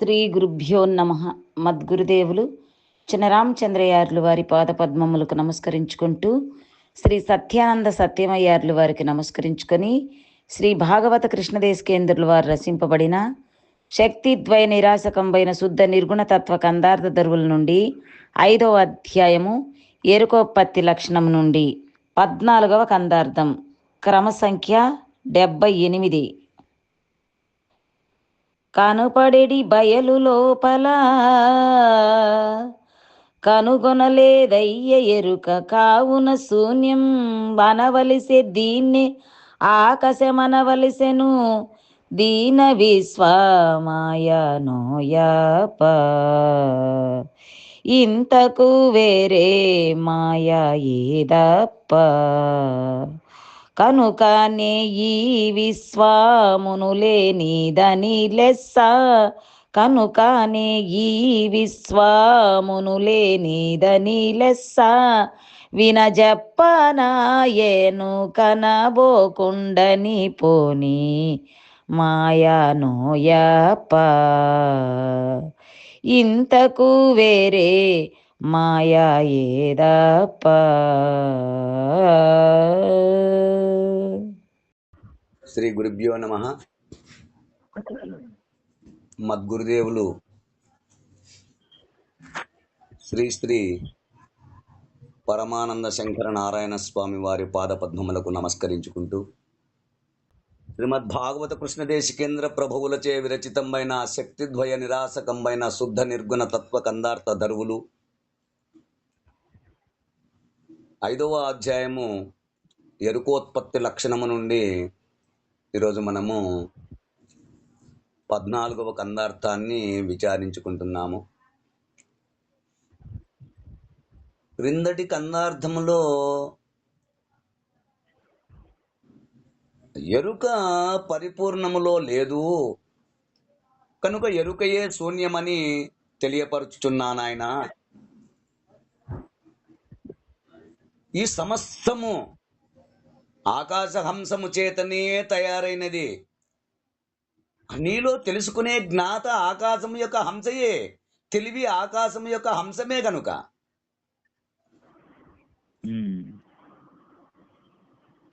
శ్రీ గురుభ్యో నమ. మద్గురుదేవులు చినరామచంద్రయార్లు వారి పాదపద్మములకు నమస్కరించుకుంటూ శ్రీ సత్యానంద సత్యమయ్యార్లు వారికి నమస్కరించుకొని శ్రీ భాగవత కృష్ణదేశకేంద్రులు వారు రచింపబడిన శక్తిద్వయ నిరాశకంబైన శుద్ధ నిర్గుణతత్వ కందార్థ దరువుల నుండి ఐదవ అధ్యాయము ఎరుకోపత్తి లక్షణం నుండి పద్నాలుగవ కందార్థం. క్రమ సంఖ్య డెబ్బై ఎనిమిది. కనుపడెడి బయలు లోపల. కనుగొనలేదయ్య ఎరుక కావున శూన్యం వనవలిసే దీన్నే ఆకాశమనవలిసెను. దీన విశ్వమాయ నోయప. ఇంతకు వేరే మాయా ఏదప్ప? కనుకనే ఈ విశ్వామునులేనిదని లెస్స. కనుకనే ఈ విశ్వామునులేనిదని లెస్స. వినజప్పనాయేను కనబోకుండని పోని మాయానోయప్ప. ఇంతకు వేరే మాయా ఏదప్ప? శ్రీ గురుభ్యో నమ. మద్గురుదేవులు శ్రీ శ్రీ పరమానంద శంకర నారాయణ స్వామి వారి పాదపద్మములకు నమస్కరించుకుంటూ శ్రీమద్ భాగవత కృష్ణదేశికేంద్ర ప్రభువులచే విరచితమైన శక్తిద్వయ నిరాసకంబైన శుద్ధ నిర్గుణ తత్వ కందార్థ దరువులు ఐదవ అధ్యాయము ఎరుకోత్పత్తి లక్షణము నుండి ఈరోజు మనము పద్నాలుగవ కందార్థాన్ని విచారించుకుంటున్నాము. క్రిందటి కందార్థములో ఎరుక పరిపూర్ణములో లేదు. కనుక ఎరుకయే శూన్యమని తెలియపరుచుచున్నానాయన ఈ సమస్తము ఆకాశహంసము చేతనే తయారైనది. నీలో తెలుసుకునే జ్ఞాత ఆకాశము యొక్క హంసయే తెలివి ఆకాశము యొక్క హంసమే కనుక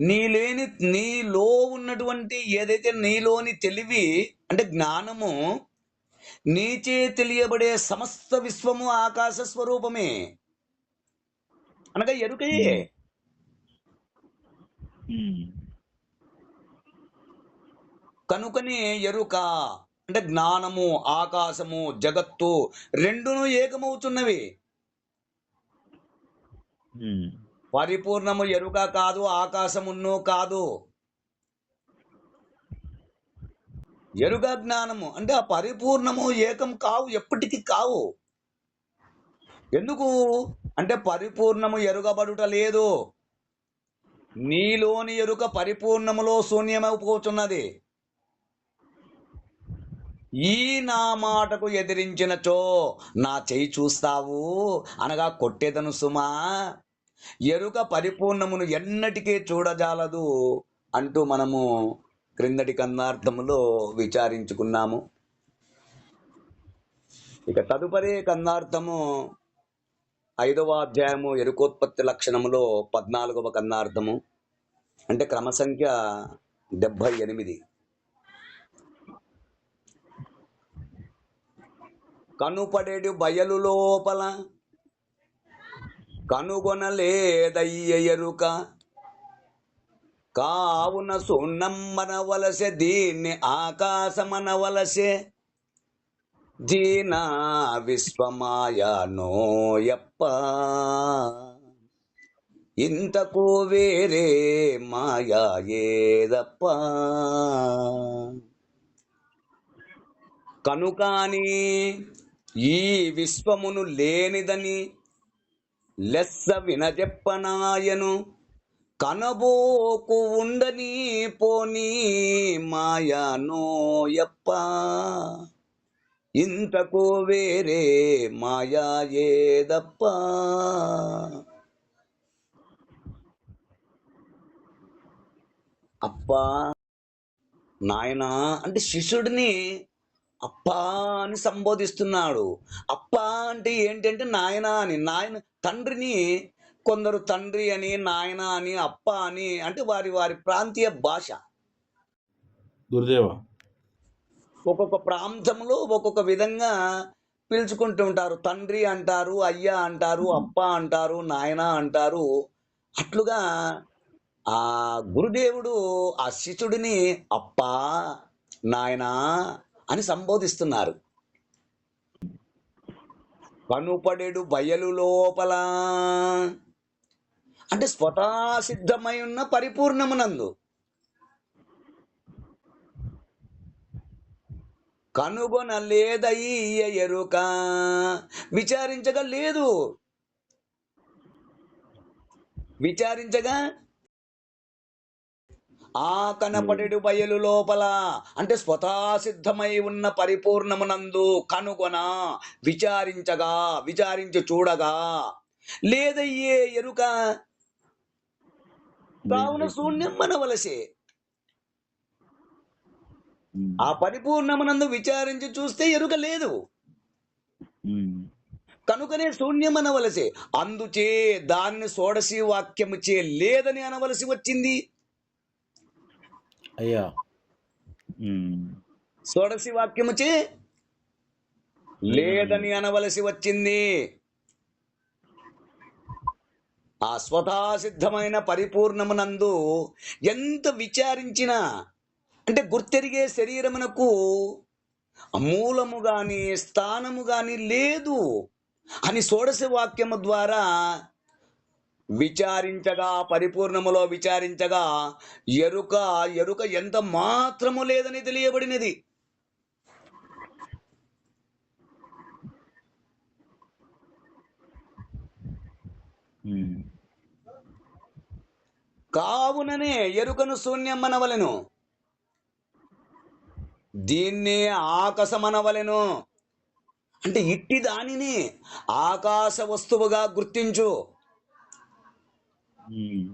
నీలేని నీలో ఉన్నటువంటి ఏదైతే నీలోని తెలివి అంటే జ్ఞానము నీచే తెలియబడే సమస్త విశ్వము ఆకాశ స్వరూపమే. అనగా ఎరుకయే. కనుకనే ఎరుక అంటే జ్ఞానము ఆకాశము జగత్తు రెండును ఏకమవుతున్నవి. పరిపూర్ణము ఎరుక కాదు ఆకాశమును కాదు. ఎరుక జ్ఞానము అంటే ఆ పరిపూర్ణము ఏకం కావు ఎప్పటికీ కావు. ఎందుకు? అంటే పరిపూర్ణము ఎరుగబడుట లేదు. నీలోని ఎరుక పరిపూర్ణములో శూన్యమైపోతున్నది ఈ నా మాటకు ఎదిరించినచో నా చేయి చూస్తావు? అనగా కొట్టేదను సుమా ఎరుక పరిపూర్ణమును ఎన్నటికీ చూడజాలదు అంటూ మనము క్రిందటి కందార్థములో విచారించుకున్నాము. ఇక తదుపరి కందార్థము ఐదవ అధ్యాయము ఎరుకోత్పత్తి లక్షణములో పద్నాలుగవ కన్నార్థము. అంటే క్రమ సంఖ్య డెబ్భై ఎనిమిది. కనుపడేడు బయలు లోపల కనుగొనలేదయ్య ఎరుక. కావున సున్నమ్మనవలసే దీన్ని ఆకాశమనవలసే దీనా విశ్వమాయ నోయప్ప ఇంతకు వేరే మాయా ఏదప్ప. కనుకాని ఈ విశ్వమును లేనిదని లెస్స వినజెప్పనాయను. కనబోకు ఉండని పోనీ మాయా నోయప్ప ఇంతకు వేరే మాయా ఏదప్ప అప్పా నాయనా అంటే శిష్యుడిని అప్పా అని సంబోధిస్తున్నాడు. అప్పా అంటే ఏంటంటే నాయన అని నాయన తండ్రిని కొందరు తండ్రి అని నాయన అని అప్ప అని అంటే వారి వారి ప్రాంతీయ భాష. గురుదేవా ఒక్కొక్క ప్రాంతంలో ఒక్కొక్క విధంగా పిలుచుకుంటూ ఉంటారు. తండ్రి అంటారు అయ్యా అంటారు అప్ప అంటారు నాయన అంటారు. అట్లుగా ఆ గురుదేవుడు ఆ శిష్యుడిని అప్ప నాయనా అని సంబోధిస్తున్నారు. కనుపడెడు బయలు లోపల. అంటే స్వతసిద్ధమై ఉన్న పరిపూర్ణమునందు. కనుగొనలేదయ్య ఎరుక. విచారించగా లేదు విచారించగా ఆ కనపడెడు బయలు లోపల అంటే స్వతసిద్ధమై ఉన్న పరిపూర్ణమునందు కనుగొన విచారించగా విచారించి చూడగా లేదయ్యే ఎరుక. కావున శూన్యం మనవలసే. ఆ పరిపూర్ణమునందు విచారించి చూస్తే ఎరుక లేదు కనుకనే శూన్యం అనవలసే అందుచే దాన్ని షోడశి వాక్యము చే లేదని అనవలసి వచ్చింది. అయ్యా. షోడశి వాక్యము చే లేదని. అనవలసి వచ్చింది. ఆ స్వతసిద్ధమైన పరిపూర్ణమునందు ఎంత విచారించినా అంటే గుర్తెరిగే శరీరమునకు మూలము గాని స్థానము గాని లేదు అని షోడశ వాక్యము ద్వారా విచారించగా పరిపూర్ణములో విచారించగా ఎరుక ఎరుక ఎంత మాత్రము లేదని తెలియబడినది. కావుననే ఎరుకను శూన్యమనవలెను దీన్నే ఆకాశమనవలెను. అంటే ఇట్టి దానిని ఆకాశ వస్తువుగా గుర్తించు. ఉమ్,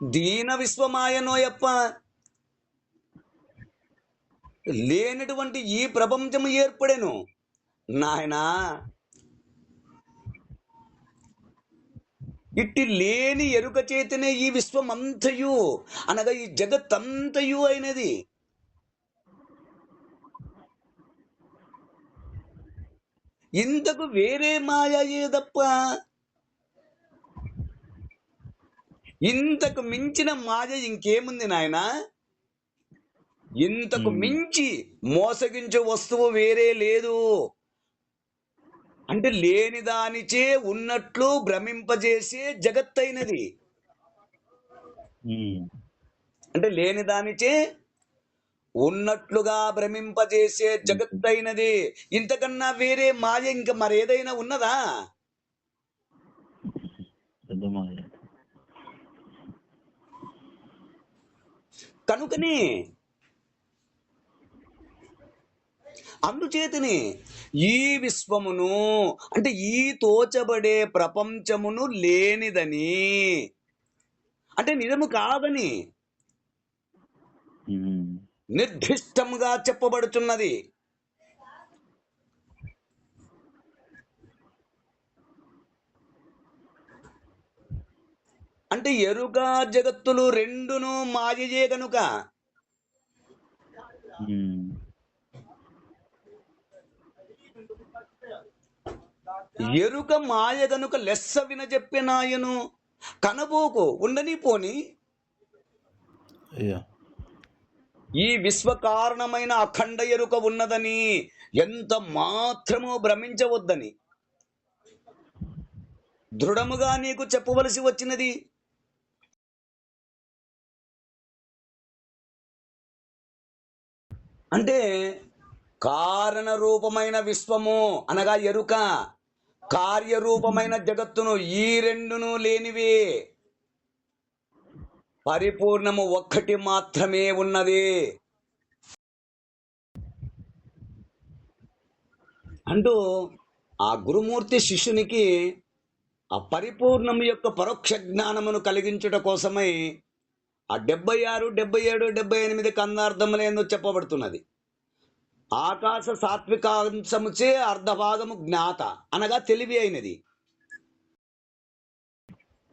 దీన విశ్వమాయనోయప్ప లేనటువంటి ఈ ప్రపంచము ఏర్పడెను. నాయనా ఇట్టి లేని ఎరుక చేతనే ఈ విశ్వమంతయు అనగా ఈ జగత్తంతయు అయినది. ఇంతకు వేరే మాయ ఏదప్ప? ఇంతకు మించిన మాయ ఇంకేముంది నాయనా? ఇంతకు. మించి మోసగించే వస్తువు వేరే లేదు. అంటే లేని దానిచే ఉన్నట్లు భ్రమింపజేసే జగత్తైనది. అంటే లేని దానిచే ఉన్నట్లుగా భ్రమింపజేసే జగత్తైనది. ఇంతకన్నా వేరే మాయ ఇంకా మరేదైనా ఉన్నదా? కనుకని అందుచేతని ఈ విశ్వమును అంటే ఈ తోచబడే ప్రపంచమును లేనిదని. అంటే నిజము కాదని. ఉమ్, నిర్దిష్టముగా చెప్పబడుతున్నది అంటే ఎరుక జగత్తులు రెండును మాయయే గనుక. ఎరుక మాయ గనుక లెస్స వినజెప్పినాయను. కనబోకు ఉండని పోని ఈ విశ్వ కారణమైన అఖండ ఎరుక ఉన్నదని ఎంత మాత్రమో భ్రమించవద్దని. దృఢముగా నీకు చెప్పవలసి వచ్చినది. అంటే కారణ రూపమైన విశ్వము అనగా ఎరుక. కార్యరూపమైన జగత్తును ఈ రెండును లేనివి. పరిపూర్ణము ఒక్కటి మాత్రమే ఉన్నది. అంటూ ఆ గురుమూర్తి శిష్యునికి ఆ పరిపూర్ణము యొక్క పరోక్ష జ్ఞానమును కలిగించుట కోసమై ఆ డెబ్బై ఆరు డెబ్బై ఏడు డెబ్బై ఎనిమిది కందార్థములేందో చెప్పబడుతున్నది. ఆకాశ సాత్వికాంశముచే అర్ధభాగము జ్ఞాత అనగా తెలివి అయినది.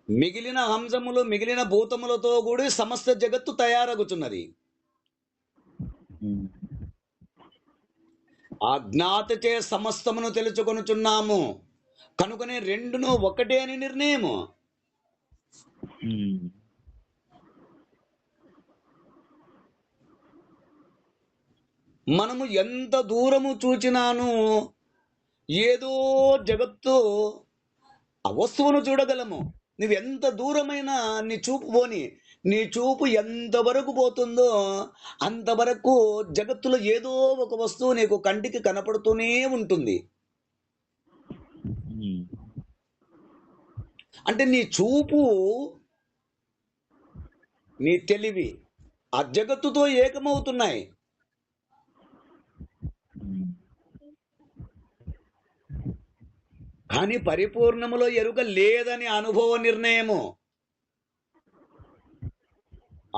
మిగిలిన హంసములు మిగిలిన భూతములతో కూడి సమస్త జగత్తు తయారగుచున్నది. ఆ జ్ఞాతచే సమస్తమును తెలుసుకొనుచున్నాము. కనుకనే రెండును ఒకటే అని నిర్ణయము. మనము ఎంత దూరము చూచినాను ఏదో జగత్తు ఆ వస్తువును చూడగలము. నువ్వు ఎంత దూరమైనా నీ చూపు పోని నీ చూపు ఎంతవరకు పోతుందో అంతవరకు జగత్తులో ఏదో ఒక వస్తువు నీకు కంటికి కనపడుతూనే ఉంటుంది. అంటే నీ చూపు నీ తెలివి ఆ జగత్తుతో ఏకమవుతున్నాయి. కానీ పరిపూర్ణములో ఎరుక లేదని అనుభవ నిర్ణయము.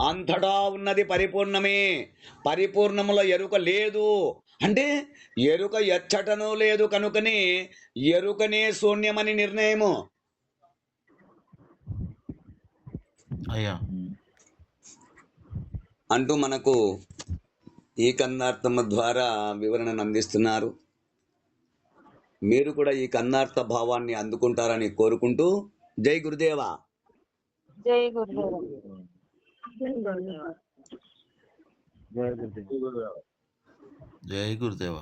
అంతటా ఉన్నది పరిపూర్ణమే. పరిపూర్ణములో ఎరుక లేదు. అంటే ఎరుక ఎచ్చటనూ లేదు కనుకనే ఎరుకనే శూన్యమని నిర్ణయము. అయ్యా. అంటూ మనకు ఈ కందార్థము ద్వారా వివరణను అందిస్తున్నారు. మీరు కూడా ఈ కందార్థ భావాన్ని అందుకుంటారని కోరుకుంటూ జై గురుదేవా. జై గురుదేవ. జై గురుదేవ. జై గురుదేవ.